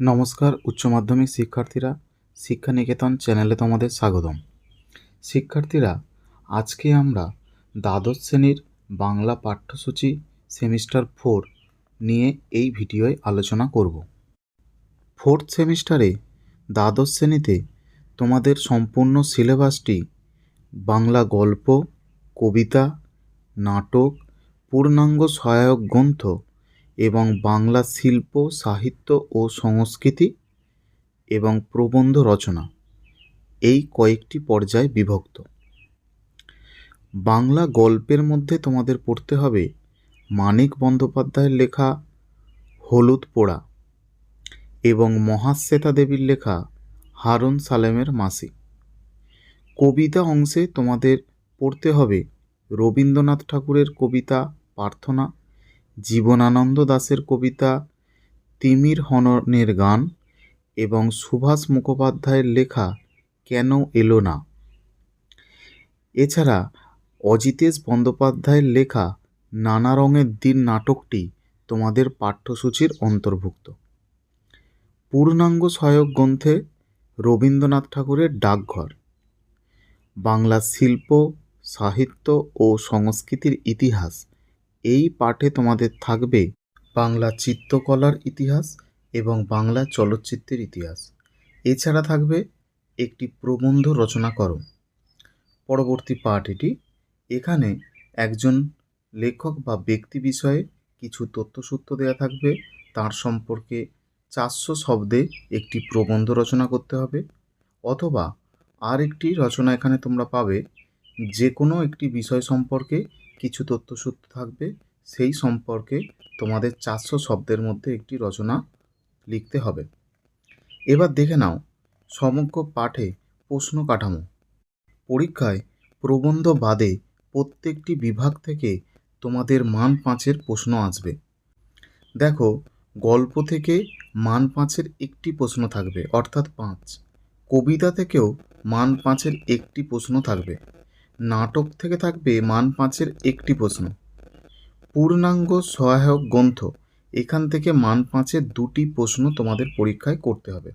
নমস্কার, উচ্চ মাধ্যমিক শিক্ষার্থীরা শিক্ষা নিকেতন চ্যানেলে তোমাদের স্বাগতম। শিক্ষার্থীরা, আজকে আমরা দ্বাদশ শ্রেণির বাংলা পাঠ্যসূচি সেমিস্টার ফোর নিয়ে এই ভিডিওয় আলোচনা করব। ফোর্থ সেমিস্টারে দ্বাদশ শ্রেণীতে তোমাদের সম্পূর্ণ সিলেবাসটি বাংলা গল্প, কবিতা, নাটক, পূর্ণাঙ্গ সহায়ক গ্রন্থ এবং বাংলা শিল্প, সাহিত্য ও সংস্কৃতি এবং প্রবন্ধ রচনা এই কয়েকটি পর্যায়ে বিভক্ত। বাংলা গল্পের মধ্যে তোমাদের পড়তে হবে মানিক বন্দ্যোপাধ্যায়ের লেখা হলুদ পোড়া এবং মহাশ্বেতা দেবীর লেখা হারুন সালেমের মাসি। কবিতা অংশে তোমাদের পড়তে হবে রবীন্দ্রনাথ ঠাকুরের কবিতা প্রার্থনা জীবনানন্দ দাশের কবিতা, তিমির হননের গান এবং সুভাষ মুখোপাধ্যায়ের লেখা কেন এলো না। এছাড়া অজিতেশ বন্দ্যোপাধ্যায়ের লেখা নানা রঙের দিন নাটকটি তোমাদের পাঠ্যসূচির অন্তর্ভুক্ত। পূর্ণাঙ্গ সহায়ক গ্রন্থে রবীন্দ্রনাথ ঠাকুরের ডাকঘর। বাংলা শিল্প, সাহিত্য ও সংস্কৃতির ইতিহাস এই পাঠে তোমাদের থাকবে বাংলা চিত্রকলার ইতিহাস এবং বাংলা চলচ্চিত্রের ইতিহাস। এছাড়া থাকবে একটি প্রবন্ধ রচনা করো। পরবর্তী পাঠ এটি। এখানে একজন লেখক বা ব্যক্তি বিষয়ে কিছু তথ্যসূত্র দেওয়া থাকবে। তার সম্পর্কে চারশো শব্দে একটি প্রবন্ধ রচনা করতে হবে। অথবা আর একটি রচনা এখানে তোমরা পাবে। যে কোনো একটি বিষয় সম্পর্কে কিছু তথ্যসূত্র থাকবে, সেই সম্পর্কে তোমাদের চারশো শব্দের মধ্যে একটি রচনা লিখতে হবে। এবার দেখে নাও, সমগ্র পাঠে প্রশ্ন কাঠামো। পরীক্ষায় প্রবন্ধ বাদে প্রত্যেকটি বিভাগ থেকে তোমাদের মান পাঁচের প্রশ্ন আসবে। দেখো, গল্প থেকে মান পাঁচের একটি প্রশ্ন থাকবে, অর্থাৎ পাঁচ। কবিতা থেকেও মান পাঁচের একটি প্রশ্ন থাকবে। নাটক থেকে থাকবে মান পাঁচের একটি প্রশ্ন। পূর্ণাঙ্গ সহায়ক গ্রন্থ, এখান থেকে মান পাঁচের দুটি প্রশ্ন তোমাদের পরীক্ষায় করতে হবে।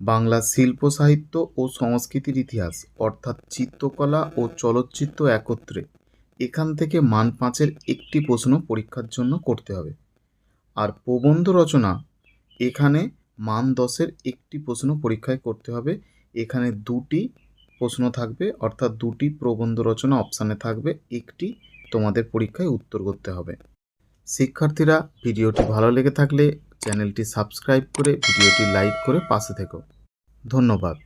বাংলা শিল্প, সাহিত্য ও সংস্কৃতির ইতিহাস, অর্থাৎ চিত্রকলা ও চলচ্চিত্র একত্রে। এখান থেকে মান পাঁচের একটি প্রশ্ন পরীক্ষার জন্য করতে হবে। আর প্রবন্ধ রচনা, এখানে মান দশের একটি প্রশ্ন পরীক্ষায় করতে হবে। এখানে দুটি প্রশ্ন থাকবে, অর্থাৎ দুটি প্রবন্ধ রচনা অপশানে থাকবে, একটি তোমাদের পরীক্ষায় উত্তর করতে হবে। শিক্ষার্থীরা, ভিডিওটি ভালো লেগে থাকলে চ্যানেলটি সাবস্ক্রাইব করে, ভিডিওটি লাইক করে পাশে থেকো। ধন্যবাদ।